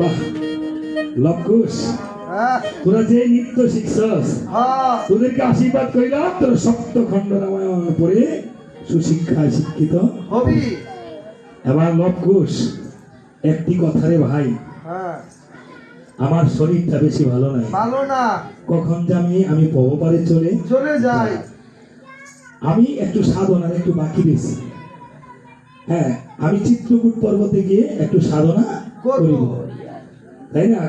বাহ হ্যাঁ তোরা যে নৃত্য শিখছস তোদেরকে আশীর্বাদ করিলাম তোর সপ্ত খণ্ড রামায়ণ পড়ে সুশিক্ষায় শিক্ষিত। হবি। এবার লবকুশ একটি কথা রে ভাই হ্যাঁ। আমার শরীরটা বেশি ভালো নাই। ভালো না। কখন যে আমি আমি পবপারে চলে চলে যাই। আমি একটু সাধনার একটু বাকি বেশি। হ্যাঁ আমি চিত্রকূট পর্বতে গিয়ে একটু সাধনা করিব। তাই না